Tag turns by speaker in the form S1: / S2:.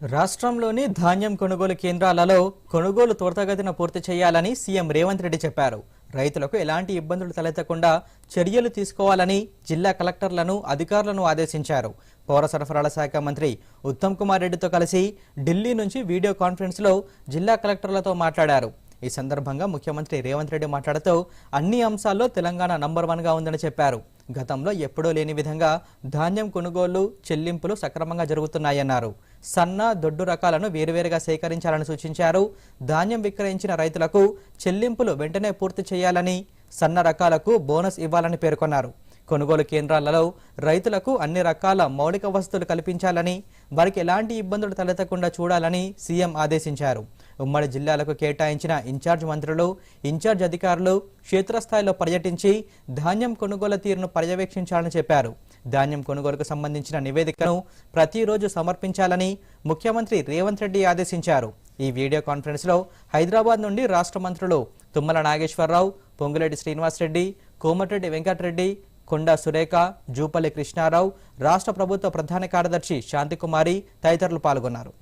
S1: రాష్ట్రంలోని ధాన్యం కొనుగోలు కేంద్రాలలో కొనుగోలు త్వరితగతిన పూర్తి చేయాలని సీఎం రేవంత్ రెడ్డి చెప్పారు. రైతులకు ఎలాంటి ఇబ్బందులు తలెత్తకుండా చర్యలు తీసుకోవాలని జిల్లా కలెక్టర్లను అధికారులను ఆదేశించారు. పౌర సరఫరాల శాఖ మంత్రి ఉత్తమ్ కుమార్ రెడ్డితో కలిసి ఢిల్లీ నుంచి వీడియో కాన్ఫరెన్స్లో జిల్లా కలెక్టర్లతో మాట్లాడారు. ఈ సందర్భంగా ముఖ్యమంత్రి రేవంత్ రెడ్డి మాట్లాడుతూ అన్ని అంశాల్లో తెలంగాణ నంబర్ వన్గా ఉందని చెప్పారు. గతంలో ఎప్పుడూ లేని విధంగా ధాన్యం కొనుగోళ్ళు చెల్లింపులు సక్రమంగా జరుగుతున్నాయన్నారు. సన్న దొడ్డు రకాలను వేరువేరుగా సేకరించాలని సూచించారు. ధాన్యం విక్రయించిన రైతులకు చెల్లింపులు వెంటనే పూర్తి చేయాలని సన్న రకాలకు బోనస్ ఇవ్వాలని పేర్కొన్నారు. కొనుగోలు కేంద్రాలలో రైతులకు అన్ని రకాల మౌలిక వసతులు కల్పించాలని వారికి ఎలాంటి ఇబ్బందులు తలెత్తకుండా చూడాలని సీఎం ఆదేశించారు. ఉమ్మడి జిల్లాలకు కేటాయించిన ఇన్ఛార్జ్ మంత్రులు ఇన్ఛార్జ్ అధికారులు క్షేత్రస్థాయిలో పర్యటించి ధాన్యం కొనుగోలు తీరును పర్యవేక్షించాలని చెప్పారు. ధాన్యం కొనుగోలుకు సంబంధించిన నివేదికను ప్రతిరోజు సమర్పించాలని ముఖ్యమంత్రి రేవంత్ రెడ్డి ఆదేశించారు. ఈ వీడియో కాన్ఫరెన్స్లో హైదరాబాద్ నుండి రాష్ట్ర మంత్రులు తుమ్మల నాగేశ్వరరావు పొంగులేటి శ్రీనివాసరెడ్డి కోమటిరెడ్డి వెంకటరెడ్డి కొండా సురేఖ జూపల్లి కృష్ణారావు రాష్ట్ర ప్రభుత్వ ప్రధాన కార్యదర్శి శాంతికుమారి తదితరులు పాల్గొన్నారు.